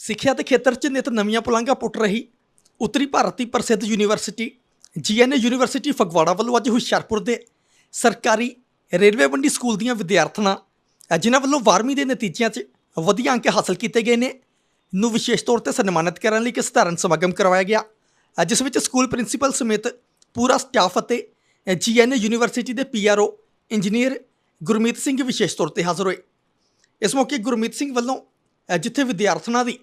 ਸਿੱਖਿਆ ਦੇ ਖੇਤਰ 'ਚ ਨਿਤ ਨਵੀਆਂ ਪੁਲਾਂਘਾਂ ਪੁੱਟ ਰਹੀ ਉੱਤਰੀ ਭਾਰਤ ਦੀ ਪ੍ਰਸਿੱਧ ਯੂਨੀਵਰਸਿਟੀ, ਜੀਐਨਏ ਯੂਨੀਵਰਸਿਟੀ ਫਗਵਾੜਾ ਵੱਲੋਂ ਅੱਜ ਹੁਸ਼ਿਆਰਪੁਰ ਦੇ ਸਰਕਾਰੀ ਰੇਲਵੇ ਮੰਡੀ ਸਕੂਲ ਦੀਆਂ ਵਿਦਿਆਰਥਣਾਂ ਜਿਨ੍ਹਾਂ ਵੱਲੋਂ 12ਵੀਂ ਦੇ ਨਤੀਜਿਆਂ 'ਚ ਵਧੀਆ ਅੰਕ ਹਾਸਲ ਕੀਤੇ ਗਏ ਨੇ, ਨੂੰ ਵਿਸ਼ੇਸ਼ ਤੌਰ ਤੇ ਸਨਮਾਨਿਤ ਕਰਨ ਲਈ ਇੱਕ ਸਧਾਰਨ ਸਮਾਗਮ ਕਰਵਾਇਆ ਗਿਆ ਜਿਸ ਵਿੱਚ ਸਕੂਲ ਪ੍ਰਿੰਸੀਪਲ ਸਮੇਤ ਪੂਰਾ ਸਟਾਫ ਅਤੇ ਜੀਐਨਏ ਯੂਨੀਵਰਸਿਟੀ ਦੇ ਪੀਆਰਓ ਇੰਜੀਨੀਅਰ ਗੁਰਮੀਤ ਸਿੰਘ ਵਿਸ਼ੇਸ਼ ਤੌਰ ਤੇ ਹਾਜ਼ਰ ਹੋਏ। ਇਸ ਮੌਕੇ ਗੁਰਮੀਤ ਸਿੰਘ ਵੱਲੋਂ ਜਿੱਥੇ ਵਿਦਿਆਰਥਣਾਂ ਦੀ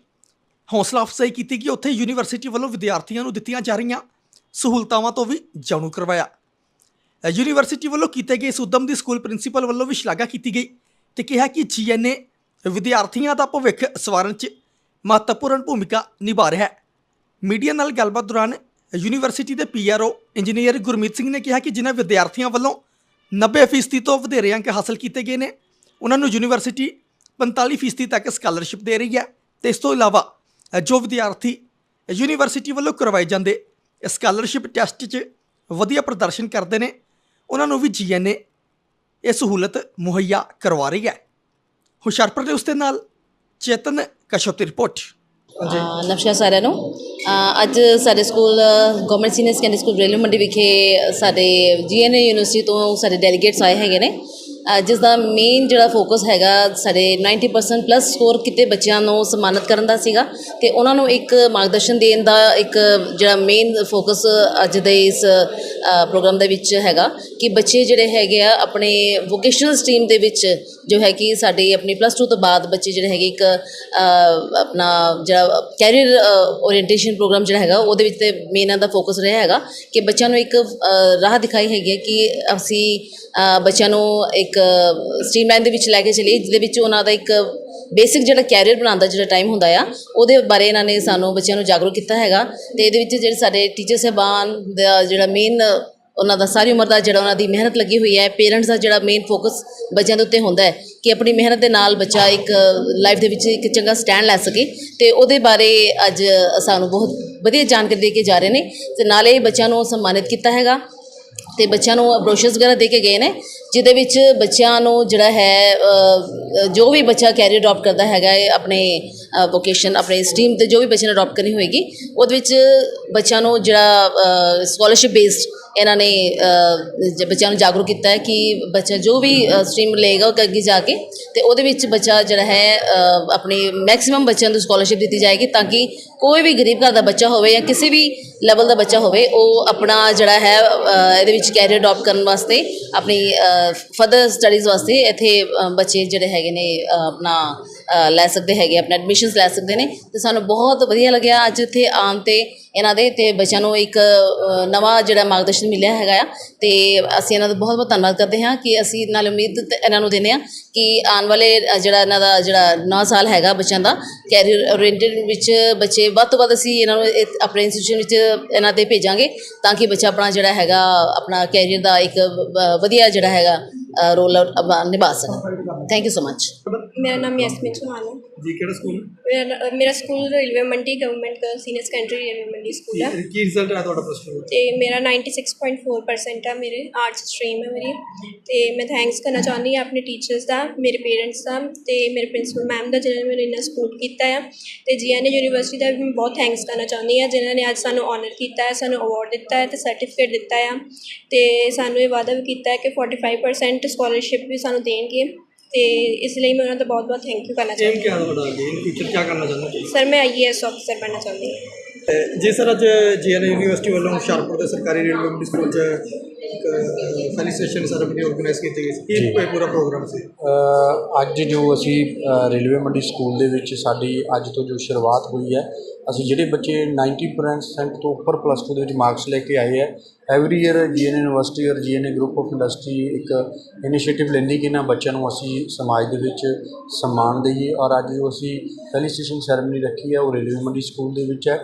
ਹੌਸਲਾ ਅਫਜ਼ਾਈ ਕੀਤੀ ਗਈ, ਉੱਥੇ ਯੂਨੀਵਰਸਿਟੀ ਵੱਲੋਂ ਵਿਦਿਆਰਥੀਆਂ ਨੂੰ ਦਿੱਤੀਆਂ ਜਾ ਰਹੀਆਂ ਸਹੂਲਤਾਵਾਂ ਤੋਂ ਵੀ ਜਾਣੂ ਕਰਵਾਇਆ। ਯੂਨੀਵਰਸਿਟੀ ਵੱਲੋਂ ਕੀਤੇ ਗਏ ਇਸ ਉਦਮ ਦੀ ਸਕੂਲ ਪ੍ਰਿੰਸੀਪਲ ਵੱਲੋਂ ਵੀ ਸ਼ਲਾਘਾ ਕੀਤੀ ਗਈ ਤੇ ਕਿਹਾ ਕਿ ਜੀਐਨਏ ਵਿਦਿਆਰਥੀਆਂ ਦਾ ਭਵਿੱਖ ਸਵਾਰਨ 'ਚ ਮਹੱਤਵਪੂਰਨ ਭੂਮਿਕਾ ਨਿਭਾ ਰਿਹਾ ਹੈ। ਮੀਡੀਆ ਨਾਲ ਗੱਲਬਾਤ ਦੌਰਾਨ ਯੂਨੀਵਰਸਿਟੀ ਦੇ ਪੀਆਰਓ ਇੰਜੀਨੀਅਰ ਗੁਰਮੀਤ ਸਿੰਘ ਨੇ ਕਿਹਾ ਕਿ ਜਿਨ੍ਹਾਂ ਵਿਦਿਆਰਥੀਆਂ ਵੱਲੋਂ 90% ਤੋਂ ਵਧੇਰੇ ਅੰਕ ਹਾਸਲ ਕੀਤੇ ਗਏ ਨੇ, ਉਹਨਾਂ ਨੂੰ ਯੂਨੀਵਰਸਿਟੀ 45% ਤੱਕ ਸਕਾਲਰਸ਼ਿਪ ਦੇ ਰਹੀ ਹੈ। ਤੇ ਇਸ ਤੋਂ ਇਲਾਵਾ ਜੋ ਵਿਦਿਆਰਥੀ ਯੂਨੀਵਰਸਿਟੀ ਵੱਲੋਂ ਕਰਵਾਏ ਜਾਂਦੇ ਸਕਾਲਰਸ਼ਿਪ ਟੈਸਟ 'ਚ ਵਧੀਆ ਪ੍ਰਦਰਸ਼ਨ ਕਰਦੇ ਨੇ ਉਹਨਾਂ ਨੂੰ ਵੀ ਜੀਐਨਏ ਇਹ ਸਹੂਲਤ ਮੁਹੱਈਆ ਕਰਵਾ ਰਹੀ ਹੈ। ਹੁਸ਼ਿਆਰਪੁਰ ਦੇ ਉਸ ਦੇ ਨਾਲ ਚੇਤਨ ਕਸ਼ੋਪ ਦੀ ਰਿਪੋਰਟ। ਅ, ਨਮਸਕਾਰ ਸਾਰਿਆਂ ਨੂੰ। ਅੱਜ ਸਾਡੇ school government senior secondary school railway Mandi ਵਿਖੇ ਸਾਡੇ ਜੀਐਨਏ ਯੂਨੀਵਰਸਿਟੀ ਤੋਂ ਸਾਡੇ ਡੈਲੀਗੇਟਸ ਆਏ ਹੈਗੇ ਨੇ। ਜਿਸ ਦਾ ਮੇਨ ਜਿਹੜਾ ਫੋਕਸ ਹੈਗਾ ਸਾਡੇ 90% ਪਲੱਸ ਸਕੋਰ ਕੀਤੇ ਬੱਚਿਆਂ ਨੂੰ ਸਨਮਾਨਿਤ ਕਰਨ ਦਾ ਸੀਗਾ ਤੇ ਉਹਨਾਂ ਨੂੰ ਇੱਕ ਮਾਰਗਦਰਸ਼ਨ ਦੇਣ ਦਾ ਇੱਕ ਜਿਹੜਾ ਮੇਨ ਫੋਕਸ ਅੱਜ ਦੇ ਇਸ ਪ੍ਰੋਗਰਾਮ ਦੇ ਵਿੱਚ ਹੈਗਾ ਕਿ ਬੱਚੇ ਜਿਹੜੇ ਹੈਗੇ ਆ ਆਪਣੇ ਵੋਕੇਸ਼ਨਲ ਸਟਰੀਮ ਦੇ ਵਿੱਚ ਜੋ ਹੈ ਕਿ ਸਾਡੇ ਆਪਣੀ ਪਲੱਸ 2 ਤੋਂ ਬਾਅਦ ਬੱਚੇ ਜਿਹੜੇ ਹੈਗੇ ਇੱਕ ਆਪਣਾ ਜਿਹੜਾ ਕੈਰੀਅਰ ਓਰੀਐਂਟੇਸ਼ਨ ਪ੍ਰੋਗਰਾਮ ਜਿਹੜਾ ਹੈਗਾ ਉਹਦੇ ਵਿੱਚ ਤੇ ਮੇਨ ਦਾ ਫੋਕਸ ਰਿਹਾ ਹੈਗਾ ਕਿ ਬੱਚਿਆਂ ਨੂੰ ਇੱਕ ਰਾਹ ਦਿਖਾਈ ਹੈਗੀ ਹੈ ਕਿ ਅਸੀਂ ਬੱਚਿਆਂ ਨੂੰ ਇੱਕ ਇੱਕ ਸਟ੍ਰੀਮਲਾਈਨ ਦੇ ਵਿੱਚ ਲੈ ਕੇ ਚੱਲੀਏ, ਜਿਹਦੇ ਵਿੱਚ ਉਹਨਾਂ ਦਾ ਇੱਕ ਬੇਸਿਕ ਜਿਹੜਾ ਕੈਰੀਅਰ ਬਣਾਉਣ ਦਾ ਜਿਹੜਾ ਟਾਈਮ ਹੁੰਦਾ ਆ, ਉਹਦੇ ਬਾਰੇ ਇਹਨਾਂ ਨੇ ਸਾਨੂੰ ਬੱਚਿਆਂ ਨੂੰ ਜਾਗਰੂਕ ਕੀਤਾ ਹੈਗਾ। ਤੇ ਇਹਦੇ ਵਿੱਚ ਜਿਹੜੇ ਸਾਡੇ ਟੀਚਰ ਸਾਹਿਬਾਨ ਦਾ ਜਿਹੜਾ ਮੇਨ ਉਹਨਾਂ ਦਾ ਸਾਰੀ ਉਮਰ ਦਾ ਜਿਹੜਾ ਉਹਨਾਂ ਦੀ ਮਿਹਨਤ ਲੱਗੀ ਹੋਈ ਹੈ ਪੇਰੈਂਟਸ ਦਾ ਜਿਹੜਾ ਮੇਨ ਫੋਕਸ ਬੱਚਿਆਂ ਦੇ ਉੱਤੇ ਹੁੰਦਾ ਹੈ, ਕਿ ਆਪਣੀ ਮਿਹਨਤ ਦੇ ਨਾਲ ਬੱਚਾ ਇੱਕ ਲਾਈਫ ਦੇ ਵਿੱਚ ਇੱਕ ਚੰਗਾ ਸਟੈਂਡ ਲੈ ਸਕੇ। ਤੇ ਉਹਦੇ ਬਾਰੇ ਅੱਜ ਸਾਨੂੰ ਬਹੁਤ ਵਧੀਆ ਜਾਣਕਾਰੀ ਦੇ ਕੇ ਜਾ ਰਹੇ ਨੇ, ਤੇ ਨਾਲੇ ਬੱਚਿਆਂ ਨੂੰ ਸਨਮਾਨਿਤ ਕੀਤਾ ਹੈਗਾ। ਤੇ ਬੱਚਿਆਂ ਨੂੰ ਬਰੋਸ਼ਰਸ ਵਗੈਰਾ ਦੇ ਕੇ ਗਏ ਨੇ, ਜਿਹਦੇ ਵਿੱਚ ਬੱਚਿਆਂ ਨੂੰ ਜਿਹੜਾ ਹੈ ਜੋ ਵੀ ਬੱਚਾ ਕੈਰੀਅਰ ਅਡਾਪਟ ਕਰਦਾ ਹੈਗਾ ਹੈ, ਆਪਣੇ ਵੋਕੇਸ਼ਨ ਆਪਣੇ ਸਟਰੀਮ ਤੇ ਜੋ ਵੀ ਬੱਚੇ ਨੇ ਅਡਾਪਟ ਕਰਨੀ ਹੋਏਗੀ, ਉਹਦੇ ਵਿੱਚ ਬੱਚਿਆਂ ਨੂੰ ਜਿਹੜਾ ਸਕਾਲਰਸ਼ਿਪ ਬੇਸਡ ਇਹਨਾਂ ਨੇ ਬੱਚਿਆਂ ਨੂੰ ਜਾਗਰੂਕ ਕੀਤਾ ਹੈ ਕਿ ਬੱਚਾ ਜੋ ਵੀ ਸਟਰੀਮ ਲਏਗਾ ਉਹ ਅੱਗੇ ਜਾ ਕੇ ਤੇ ਉਹਦੇ ਵਿੱਚ ਬੱਚਾ ਜਿਹੜਾ ਹੈ ਅ, ਆਪਣੀ ਮੈਕਸਿਮਮ ਬੱਚਿਆਂ ਨੂੰ ਸਕਾਲਰਸ਼ਿਪ ਦਿੱਤੀ ਜਾਏਗੀ ਤਾਂ ਕਿ ਕੋਈ ਵੀ ਗਰੀਬ ਘਰ ਦਾ ਬੱਚਾ ਹੋਵੇ ਜਾਂ ਕਿਸੇ ਵੀ ਲੈਵਲ ਦਾ ਬੱਚਾ ਹੋਵੇ ਉਹ ਆਪਣਾ ਜਿਹੜਾ ਹੈ ਇਹਦੇ ਵਿੱਚ ਕੈਰੀਅਰ ਅਡਾਪਟ ਕਰਨ ਵਾਸਤੇ ਆਪਣੀ ਫਰਦਰ ਸਟੱਡੀਜ਼ ਵਾਸਤੇ ਇੱਥੇ ਬੱਚੇ ਜਿਹੜੇ ਹੈਗੇ ਨੇ ਆਪਣਾ ਲੈ ਸਕਦੇ ਹੈਗੇ, ਆਪਣੇ ਐਡਮਿਸ਼ਨਸ ਲੈ ਸਕਦੇ ਨੇ। ਤੇ ਸਾਨੂੰ ਬਹੁਤ ਵਧੀਆ ਲੱਗਿਆ ਅੱਜ ਇੱਥੇ ਆਉਣ ਤੇ ਇਹਨਾਂ ਦੇ। ਤੇ ਬੱਚਿਆਂ ਨੂੰ ਇੱਕ ਨਵਾਂ ਜਿਹੜਾ ਮਾਰਗਦਰਸ਼ਨ ਮਿਲਿਆ ਹੈਗਾ ਆ। ਤੇ ਅਸੀਂ ਇਹਨਾਂ ਦਾ ਬਹੁਤ ਬਹੁਤ ਧੰਨਵਾਦ ਕਰਦੇ ਹਾਂ ਕਿ ਅਸੀਂ ਨਾਲ ਉਮੀਦ ਇਹਨਾਂ ਨੂੰ ਦਿੰਦੇ ਹਾਂ ਕਿ ਆਉਣ ਵਾਲੇ ਜਿਹੜਾ ਇਹਨਾਂ ਦਾ ਜਿਹੜਾ ਨਵਾਂ ਸਾਲ ਹੈਗਾ ਬੱਚਿਆਂ ਦਾ ਕੈਰੀਅਰ ਓਰੀਐਂਟਡ ਵਿੱਚ ਬੱਚੇ ਵੱਧ ਤੋਂ ਵੱਧ ਅਸੀਂ ਇਹਨਾਂ ਨੂੰ ਆਪਣੇ ਇੰਸਟੀਟਿਊਸ਼ਨ ਵਿੱਚ ਇਹਨਾਂ ਤੇ ਭੇਜਾਂਗੇ ਤਾਂ ਕਿ ਬੱਚਾ ਆਪਣਾ ਜਿਹੜਾ ਹੈਗਾ, ਆਪਣਾ ਕੈਰੀਅਰ ਦਾ ਇੱਕ ਵਧੀਆ ਜਿਹੜਾ ਹੈਗਾ ਰੋਲ ਨਿਭਾ ਸਕਣ ਥੈਂਕ ਯੂ ਸੋ ਮਚ ਮੇਰਾ ਨਾਮ ਯਸਮੀਨ ਚੌਹਾਨ ਹੈ। ਜੀ ਕਿਹੜਾ ਸਕੂਲ? ਮੇਰਾ ਮੇਰਾ school railway Mandi government girl senior secondary railway Mandi school ਹੈ। ਕੀ ਰਿਜ਼ਲਟ ਹੈ ਤੁਹਾਡਾ ਪਲੱਸ 2 ਤੇ ਮੇਰਾ 96.4% ਹੈ ਮੇਰੇ ਆਰਟਸ ਸਟਰੀਮ ਹੈ ਮੇਰੀ। ਤੇ ਮੈਂ ਥੈਂਕਸ ਕਰਨਾ ਚਾਹੁੰਦੀ ਹਾਂ ਆਪਣੇ ਟੀਚਰਸ ਦਾ ਮੇਰੇ ਪੇਰੈਂਟਸ ਦਾ ਤੇ ਮੇਰੇ ਪ੍ਰਿੰਸੀਪਲ ਮੈਮ ਦਾ ਜਿਨ੍ਹਾਂ ਨੇ ਮੈਨੂੰ ਇੰਨਾ ਸਪੋਰਟ ਕੀਤਾ ਹੈ ਤੇ ਜੀਐਨਏ ਯੂਨੀਵਰਸਿਟੀ ਦਾ ਵੀ ਮੈਂ ਬਹੁਤ ਥੈਂਕਸ ਕਰਨਾ ਚਾਹੁੰਦੀ ਹਾਂ ਜਿਨ੍ਹਾਂ ਨੇ ਅੱਜ ਸਾਨੂੰ ਆਨਰ ਕੀਤਾ ਹੈ ਸਾਨੂੰ ਅਵਾਰਡ ਦਿੱਤਾ ਹੈ ਤੇ ਸਰਟੀਫਿਕੇਟ ਦਿੱਤਾ ਹੈ ਤੇ ਸਾਨੂੰ ਇਹ ਵਾਅਦਾ ਵੀ ਕੀਤਾ ਹੈ ਕਿ 45% ਸਕਾਲਰਸ਼ਿਪ ਵੀ ਸਾਨੂੰ ਦੇਣਗੇ। ਤੇ ਇਸ ਲਈ ਮੈਂ ਉਹਨਾਂ ਦਾ ਬਹੁਤ ਬਹੁਤ ਥੈਂਕ ਯੂ ਕਰਨਾ ਚਾਹੁੰਦਾ ਏਮ ਕੀ ਕੀ ਕਰਨਾ ਚਾਹੁੰਦੇ ਸਰ ਮੈਂ ਆਈਏਐਸ ਅਫਸਰ ਬਣਨਾ ਚਾਹੁੰਦੀ ਹਾਂ। ਅਹ ਜੀ ਸਰ ਅੱਜ ਜੀਐਨ ਯੂਨੀਵਰਸਿਟੀ ਵੱਲੋਂ ਹੁਸ਼ਿਆਰਪੁਰ ਦੇ ਸਰਕਾਰੀ ਰੇਲਵੇ ਮਿਡਲ ਸਕੂਲ 'ਚ ਇੱਕ ਫੈਲੀ ਸੈਸ਼ਨ ਸਰਪ੍ਰਾਈਜ਼ ਆਰਗੇਨਾਈਜ਼ ਕੀਤੀ ਗਈ ਸੀ। ਕੀ ਪੂ- ਪੂਰਾ ਪ੍ਰੋਗਰਾਮ ਸੀ? ਅ, ਅੱਜ ਜੋ ਅਸੀਂ ਰੇਲਵੇ ਮੰਡੀ ਸਕੂਲ ਦੇ ਵਿੱਚ ਸਾਡੀ ਅੱਜ ਤੋਂ ਜੋ ਸ਼ੁਰੂਆਤ ਹੋਈ ਹੈ ਅਸੀਂ ਜਿਹੜੇ ਬੱਚੇ 90% ਤੋਂ ਉੱਪਰ ਪਲੱਸ 2 ਦੇ ਵਿੱਚ ਮਾਰਕਸ ਲੈ ਕੇ ਆਏ ਹੈ ਐਵਰੀ ਈਅਰ ਜੀਐਨ ਯੂਨੀਵਰਸਿਟੀ ਔਰ ਜੀਐਨਏ ਗਰੁੱਪ ਆਫ ਇੰਡਸਟਰੀ ਇੱਕ ਇਨੀਸ਼ੀਏਟਿਵ ਲੈਂਦੀ ਕਿ ਇਹਨਾਂ ਬੱਚਿਆਂ ਨੂੰ ਅਸੀਂ ਸਮਾਜ ਦੇ ਵਿੱਚ ਸਨਮਾਨ ਦਈਏ ਔਰ ਅੱਜ ਜੋ ਅਸੀਂ ਫੈਲੀਸਟੇਸ਼ਨ ਸੈਰੇਮਨੀ ਰੱਖੀ ਹੈ ਉਹ ਰੇਲਵੇ ਮੰਡੀ ਸਕੂਲ ਦੇ ਵਿੱਚ ਹੈ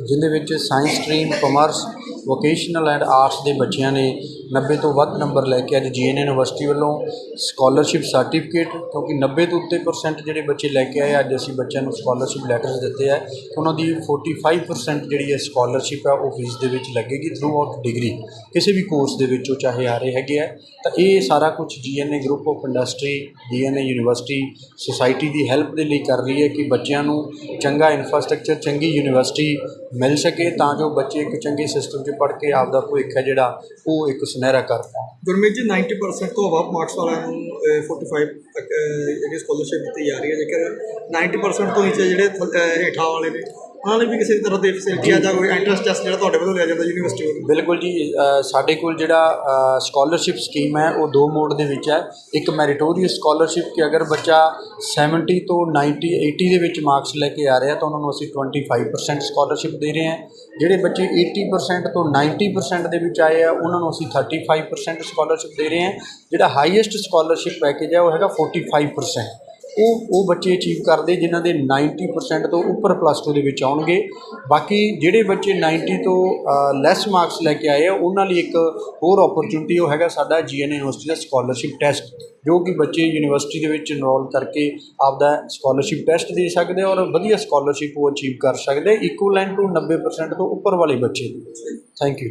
ਜਿਹਦੇ ਵਿੱਚ science stream commerce vocational and arts ਦੇ ਬੱਚਿਆਂ ਨੇ 90 ਤੋਂ ਵੱਧ ਨੰਬਰ ਲੈ ਕੇ ਅੱਜ ਜੀਐਨ ਯੂਨੀਵਰਸਿਟੀ ਵੱਲੋਂ ਸਕਾਲਰਸ਼ਿਪ ਸਰਟੀਫਿਕੇਟ ਕਿਉਂਕਿ 90 ਤੋਂ ਉੱਤੇ ਪਰਸੈਂਟ ਜਿਹੜੇ ਬੱਚੇ ਲੈ ਕੇ ਆਏ, ਅੱਜ ਅਸੀਂ ਬੱਚਿਆਂ ਨੂੰ ਸਕਾਲਰਸ਼ਿਪ ਲੈਟਰਸ ਦਿੱਤੇ ਆ। ਉਹਨਾਂ ਦੀ 45% ਜਿਹੜੀ ਹੈ ਸਕਾਲਰਸ਼ਿਪ ਆ, ਉਹ ਫੀਸ ਦੇ ਵਿੱਚ ਲੱਗੇਗੀ ਥਰੂ ਆਊਟ ਡਿਗਰੀ ਕਿਸੇ ਵੀ ਕੋਰਸ ਦੇ ਵਿੱਚ ਉਹ ਚਾਹੇ ਆ ਰਹੇ ਹੈਗੇ ਆ। ਤਾਂ ਇਹ ਸਾਰਾ ਕੁਝ GNA group of industry GNA university society the help ਦੇ ਲਈ ਕਰ ਰਹੀ ਹੈ ਕਿ ਬੱਚਿਆਂ ਨੂੰ ਚੰਗਾ ਇਨਫਰਾਸਟ੍ਰਕਚਰ ਚੰਗੀ ਯੂਨੀਵਰਸਿਟੀ ਮਿਲ ਸਕੇ, ਤਾਂ ਜੋ ਬੱਚੇ ਇੱਕ ਚੰਗੇ ਸਿਸਟਮ 'ਚ ਪੜ੍ਹ ਕੇ ਆਪਦਾ ਭਵਿੱਖ ਹੈ ਜਿਹੜਾ, ਉਹ ਇੱਕ ਸੁਨਹਿਰਾ ਕਰ ਗੁਰਮੀਤ ਜੀ 90% ਤੋਂ ਅਬਵ ਮਾਰਕਸ ਵਾਲਿਆਂ ਨੂੰ ਅਹ, 45 ਤੱਕ ਜਿਹੜੀ ਸਕਾਲਰਸ਼ਿਪ ਦਿੱਤੀ ਜਾ ਰਹੀ ਹੈ। ਜੇਕਰ 90% ਤੋਂ ਨੀਚੇ ਜਿਹੜੇ ਹੇਠਾਂ ਵਾਲੇ ਨੇ ਉਹਨਾਂ ਲਈ ਵੀ ਕਿਸੇ ਤਰ੍ਹਾਂ ਦੀ ਫੈਸਿਲਿਟੀ ਆ ਜਾਂ ਕੋਈ ਐਂਟਰੈਂਸ ਟੈਸਟ ਜਿਹੜਾ ਤੁਹਾਡੇ ਵੱਲੋਂ ਲਿਆ ਜਾਂਦਾ ਯੂਨੀਵਰਸਿਟੀ ਵੱਲੋਂ? ਬਿਲਕੁਲ ਜੀ ਸਾਡੇ ਕੋਲ ਜਿਹੜਾ ਸਕਾਲਰਸ਼ਿਪ ਸਕੀਮ ਹੈ, ਉਹ ਦੋ ਮੋਡ ਦੇ ਵਿੱਚ ਹੈ। ਇੱਕ ਮੈਰੀਟੋਰੀਅਸ ਸਕਾਲਰਸ਼ਿਪ ਕਿ ਅਗਰ ਬੱਚਾ 70 ਤੋਂ 90 80 ਦੇ ਵਿੱਚ ਮਾਰਕਸ ਲੈ ਕੇ ਆ ਰਿਹਾ ਤਾਂ ਉਹਨਾਂ ਨੂੰ ਅਸੀਂ 25% ਸਕਾਲਰਸ਼ਿਪ ਦੇ ਰਹੇ ਹਾਂ। ਜਿਹੜੇ ਬੱਚੇ 80% ਤੋਂ 90% ਦੇ ਵਿੱਚ ਆਏ ਆ, ਉਹਨਾਂ ਨੂੰ ਅਸੀਂ 35% ਸਕਾਲਰਸ਼ਿਪ ਦੇ ਰਹੇ ਹਾਂ। ਜਿਹੜਾ ਹਾਈਐਸਟ ਸਕਾਲਰਸ਼ਿਪ ਪੈਕੇਜ ਹੈ, ਉਹ ਹੈਗਾ 45% ਉਹ ਉਹ ਬੱਚੇ ਅਚੀਵ ਕਰਦੇ ਜਿਨ੍ਹਾਂ ਦੇ 90% ਤੋਂ ਉੱਪਰ ਪਲੱਸ 2 ਦੇ ਵਿੱਚ ਆਉਣਗੇ। ਬਾਕੀ ਜਿਹੜੇ ਬੱਚੇ 90 ਤੋਂ ਲੈਸ ਮਾਰਕਸ ਲੈ ਕੇ ਆਏ ਆ, ਉਹਨਾਂ ਲਈ ਇੱਕ ਹੋਰ ਓਪਰਚੁਨਿਟੀ ਉਹ ਹੈਗਾ ਸਾਡਾ ਜੀਐਨ ਯੂਨੀਵਰਸਿਟੀ ਦਾ ਸਕਾਲਰਸ਼ਿਪ ਟੈਸਟ ਜੋ ਕਿ ਬੱਚੇ ਯੂਨੀਵਰਸਿਟੀ ਦੇ ਵਿੱਚ ਇਨਰੋਲ ਕਰਕੇ ਆਪਦਾ ਸਕਾਲਰਸ਼ਿਪ ਟੈਸਟ ਦੇ ਸਕਦੇ ਔਰ ਵਧੀਆ ਸਕਾਲਰਸ਼ਿਪ ਉਹ ਅਚੀਵ ਕਰ ਸਕਦੇ ਇਕੁਇਵਲੈਂਟ ਟੂ 90% ਤੋਂ ਉੱਪਰ ਵਾਲੇ ਬੱਚੇ। Thank you